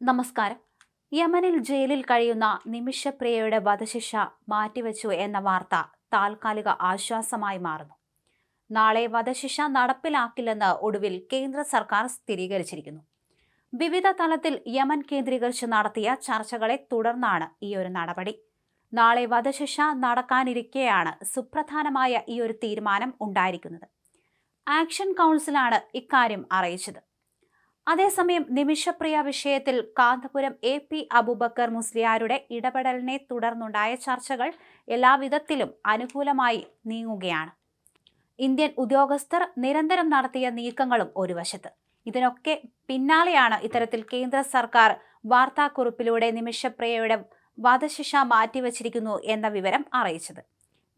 നമസ്കാരം. യമനിൽ ജയിലിൽ കഴിയുന്ന നിമിഷപ്രിയയുടെ വധശിക്ഷ മാറ്റിവെച്ചു എന്ന വാർത്ത താൽക്കാലിക ആശ്വാസമായി മാറുന്നു. നാളെ വധശിക്ഷ നടപ്പിലാക്കില്ലെന്ന് ഒടുവിൽ കേന്ദ്ര സർക്കാർ സ്ഥിരീകരിച്ചിരിക്കുന്നു. വിവിധ തലത്തിൽ യമൻ കേന്ദ്രീകരിച്ച് നടത്തിയ ചർച്ചകളെ തുടർന്നാണ് ഈ ഒരു നടപടി. നാളെ വധശിക്ഷ നടക്കാനിരിക്കെയാണ് സുപ്രധാനമായ ഈ ഒരു തീരുമാനം ഉണ്ടായിരിക്കുന്നത്. ആക്ഷൻ കൗൺസിലാണ് ഇക്കാര്യം അറിയിച്ചത്. അതേസമയം നിമിഷപ്രിയ വിഷയത്തിൽ കാന്തപുരം എ പി അബൂബക്കർ മുസ്ലിയാരുടെ ഇടപെടലിനെ തുടർന്നുണ്ടായ ചർച്ചകൾ എല്ലാവിധത്തിലും അനുകൂലമായി നീങ്ങുകയാണ്. ഇന്ത്യൻ ഉദ്യോഗസ്ഥർ നിരന്തരം നടത്തിയ നീക്കങ്ങളും ഒരു വശത്ത് ഇതിനൊക്കെ പിന്നാലെയാണ് ഇത്തരത്തിൽ കേന്ദ്ര സർക്കാർ വാർത്താക്കുറിപ്പിലൂടെ നിമിഷപ്രിയയുടെ വധശിക്ഷ മാറ്റിവച്ചിരിക്കുന്നു എന്ന വിവരം അറിയിച്ചത്.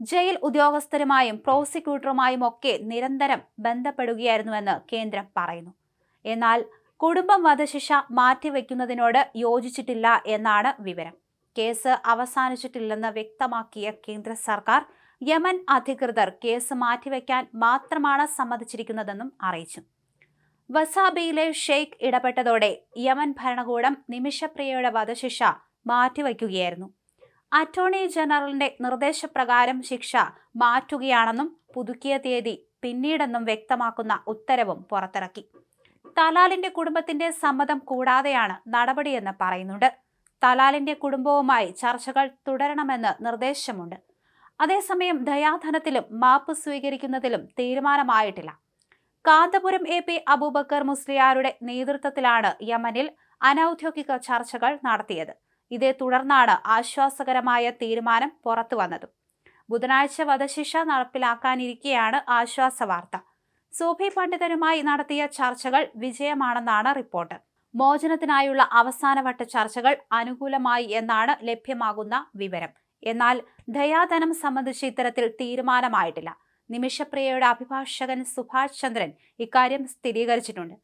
ജയിൽ ഉദ്യോഗസ്ഥരുമായും പ്രോസിക്യൂട്ടറുമായും ഒക്കെ നിരന്തരം ബന്ധപ്പെടുകയായിരുന്നുവെന്ന് കേന്ദ്രം പറയുന്നു. എന്നാൽ കുടുംബം വധശിക്ഷ മാറ്റിവെക്കുന്നതിനോട് യോജിച്ചിട്ടില്ല എന്നാണ് വിവരം. കേസ് അവസാനിച്ചിട്ടില്ലെന്ന് വ്യക്തമാക്കിയ കേന്ദ്ര സർക്കാർ യമൻ അധികൃതർ കേസ് മാറ്റിവെക്കാൻ മാത്രമാണ് സമ്മതിച്ചിരിക്കുന്നതെന്നും അറിയിച്ചു. വസാബിയിലെ ഷെയ്ഖ് ഇടപെട്ടതോടെ യമൻ ഭരണകൂടം നിമിഷപ്രിയയുടെ വധശിക്ഷ മാറ്റിവെക്കുകയായിരുന്നു. അറ്റോർണി ജനറലിന്റെ നിർദ്ദേശപ്രകാരം ശിക്ഷ മാറ്റുകയാണെന്നും പുതുക്കിയ തീയതി പിന്നീടെന്നും വ്യക്തമാക്കുന്ന ഉത്തരവും പുറത്തിറക്കി. തലാലിന്റെ കുടുംബത്തിന്റെ സമ്മതം കൂടാതെയാണ് നടപടിയെന്ന് പറയുന്നുണ്ട്. തലാലിന്റെ കുടുംബവുമായി ചർച്ചകൾ തുടരണമെന്ന് നിർദ്ദേശമുണ്ട്. അതേസമയം ദയാധനത്തിലും മാപ്പ് സ്വീകരിക്കുന്നതിലും തീരുമാനമായിട്ടില്ല. കാന്തപുരം എ പി അബൂബക്കർ മുസ്ലിയാരുടെ നേതൃത്വത്തിലാണ് യമനിൽ അനൌദ്യോഗിക ചർച്ചകൾ നടത്തിയത്. ഇതേ തുടർന്നാണ് ആശ്വാസകരമായ തീരുമാനം പുറത്തു വന്നത് ബുധനാഴ്ച വധശിക്ഷ നടപ്പിലാക്കാനിരിക്കെയാണ് ആശ്വാസ വാർത്ത സൂഫി പണ്ഡിതരുമായി നടത്തിയ ചർച്ചകൾ വിജയമാണെന്നാണ് റിപ്പോർട്ട്. മോചനത്തിനായുള്ള അവസാനവട്ട ചർച്ചകൾ അനുകൂലമായി എന്നാണ് ലഭ്യമാകുന്ന വിവരം. എന്നാൽ ദയാധനം സംബന്ധിച്ച് ഇത്തരത്തിൽ തീരുമാനമായിട്ടില്ല. നിമിഷപ്രിയയുടെ അഭിഭാഷകൻ സുഭാഷ് ചന്ദ്രൻ ഇക്കാര്യം സ്ഥിരീകരിച്ചിട്ടുണ്ട്.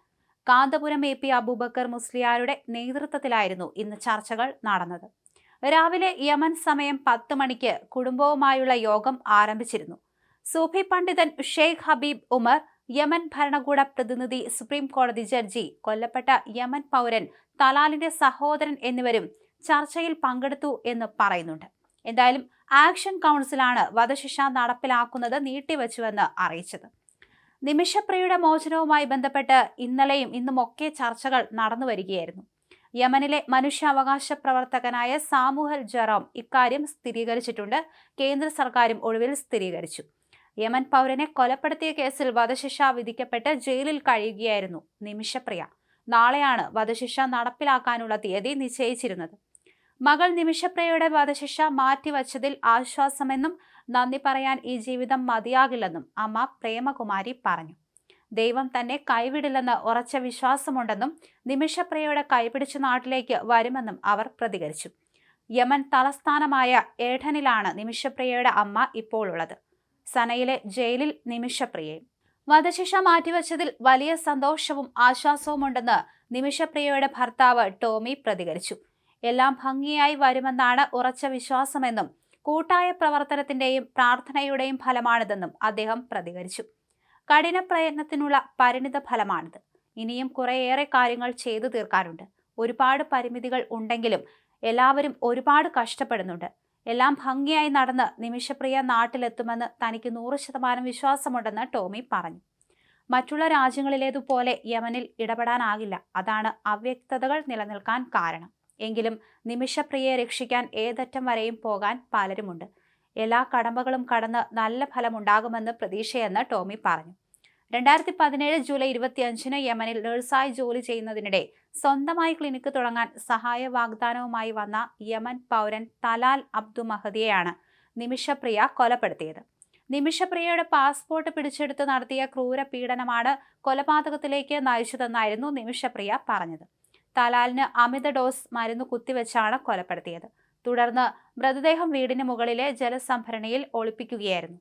കാന്തപുരം എ പി അബൂബക്കർ മുസ്ലിയാരുടെ നേതൃത്വത്തിലായിരുന്നു ഇന്ന് ചർച്ചകൾ നടന്നത്. രാവിലെ യമൻ സമയം പത്ത് മണിക്ക് കുടുംബവുമായുള്ള യോഗം ആരംഭിച്ചിരുന്നു. സൂഫി പണ്ഡിതൻ ഷെയ്ഖ് ഹബീബ് ഉമർ യമൻ ഭരണകൂട പ്രതിനിധി സുപ്രീം കോടതി ജഡ്ജി കൊല്ലപ്പെട്ട യമൻ പൗരൻ തലാലിന്റെ സഹോദരൻ എന്നിവരും ചർച്ചയിൽ പങ്കെടുത്തു എന്ന് പറയുന്നുണ്ട്. എന്തായാലും ആക്ഷൻ കൗൺസിലാണ് വധശിക്ഷ നടപ്പിലാക്കുന്നത് നീട്ടിവെച്ചുവെന്ന് അറിയിച്ചത്. നിമിഷപ്രിയയുടെ മോചനവുമായി ബന്ധപ്പെട്ട് ഇന്നലെയും ഇന്നുമൊക്കെ ചർച്ചകൾ നടന്നു വരികയായിരുന്നു യമനിലെ മനുഷ്യാവകാശ പ്രവർത്തകനായ സാമുഹൽ ജറോം ഇക്കാര്യം സ്ഥിരീകരിച്ചിട്ടുണ്ട്. കേന്ദ്ര സർക്കാരും ഒടുവിൽ സ്ഥിരീകരിച്ചു. യമൻ പൗരനെ കൊലപ്പെടുത്തിയ കേസിൽ വധശിക്ഷ വിധിക്കപ്പെട്ട് ജയിലിൽ കഴിയുകയായിരുന്നു നിമിഷപ്രിയ. നാളെയാണ് വധശിക്ഷ നടപ്പിലാക്കാനുള്ള തീയതി നിശ്ചയിച്ചിരുന്നത്. മകൾ നിമിഷപ്രിയയുടെ വധശിക്ഷ മാറ്റിവച്ചതിൽ ആശ്വാസമെന്നും നന്ദി പറയാൻ ഈ ജീവിതം മതിയാകില്ലെന്നും അമ്മ പ്രേമകുമാരി പറഞ്ഞു. ദൈവം തന്നെ കൈവിടില്ലെന്ന് ഉറച്ച വിശ്വാസമുണ്ടെന്നും നിമിഷപ്രിയയുടെ കൈപിടിച്ച നാട്ടിലേക്ക് വരുമെന്നും അവർ പ്രതികരിച്ചു. യമൻ തലസ്ഥാനമായ ഏഠനിലാണ് നിമിഷപ്രിയയുടെ അമ്മ ഇപ്പോൾ ഉള്ളത്. സനയിലെ ജയിലിൽ നിമിഷപ്രിയയും. വധശിക്ഷ മാറ്റിവച്ചതിൽ വലിയ സന്തോഷവും ആശ്വാസവുമുണ്ടെന്ന് നിമിഷപ്രിയയുടെ ഭർത്താവ് ടോമി പ്രതികരിച്ചു. എല്ലാം ഭംഗിയായി വരുമെന്നാണ് ഉറച്ച വിശ്വാസമെന്നും കൂട്ടായ പ്രവർത്തനത്തിന്റെയും പ്രാർത്ഥനയുടെയും ഫലമാണിതെന്നും അദ്ദേഹം പ്രതികരിച്ചു. കഠിന പ്രയത്നത്തിനുള്ള പരിണിത ഫലമാണിത്. ഇനിയും കുറേയേറെ കാര്യങ്ങൾ ചെയ്തു തീർക്കാറുണ്ട് ഒരുപാട് പരിമിതികൾ ഉണ്ടെങ്കിലും എല്ലാവരും ഒരുപാട് കഷ്ടപ്പെടുന്നുണ്ട്. എല്ലാം ഭംഗിയായി നടന്ന് നിമിഷപ്രിയ നാട്ടിലെത്തുമെന്ന് തനിക്ക് നൂറ് ശതമാനം വിശ്വാസമുണ്ടെന്ന് ടോമി പറഞ്ഞു. മറ്റുള്ള രാജ്യങ്ങളിലേതുപോലെ യമനിൽ ഇടപെടാനാകില്ല. അതാണ് അവ്യക്തതകൾ നിലനിൽക്കാൻ കാരണം. എങ്കിലും നിമിഷപ്രിയയെ രക്ഷിക്കാൻ ഏതറ്റം വരെയും പോകാൻ പലരുമുണ്ട്. എല്ലാ കടമ്പകളും കടന്ന് നല്ല ഫലമുണ്ടാകുമെന്ന് പ്രതീക്ഷയെന്ന് ടോമി പറഞ്ഞു. രണ്ടായിരത്തി പതിനേഴ് ജൂലൈ ഇരുപത്തിയഞ്ചിന് യമനിൽ നഴ്സായി ജോലി ചെയ്യുന്നതിനിടെ സ്വന്തമായി ക്ലിനിക്ക് തുടങ്ങാൻ സഹായ വാഗ്ദാനവുമായി വന്ന യമൻ പൗരൻ തലാൽ അബ്ദു മഹദിയെയാണ് നിമിഷപ്രിയ കൊലപ്പെടുത്തിയത്. നിമിഷപ്രിയയുടെ പാസ്പോർട്ട് പിടിച്ചെടുത്ത് നടത്തിയ ക്രൂര പീഡനമാണ് കൊലപാതകത്തിലേക്ക് നയിച്ചതെന്നായിരുന്നു നിമിഷപ്രിയ പറഞ്ഞത്. തലാലിന് അമിത ഡോസ് മരുന്ന് കുത്തിവെച്ചാണ് കൊലപ്പെടുത്തിയത്. തുടർന്ന് മൃതദേഹം വീടിന് മുകളിലെ ജലസംഭരണിയിൽ ഒളിപ്പിക്കുകയായിരുന്നു.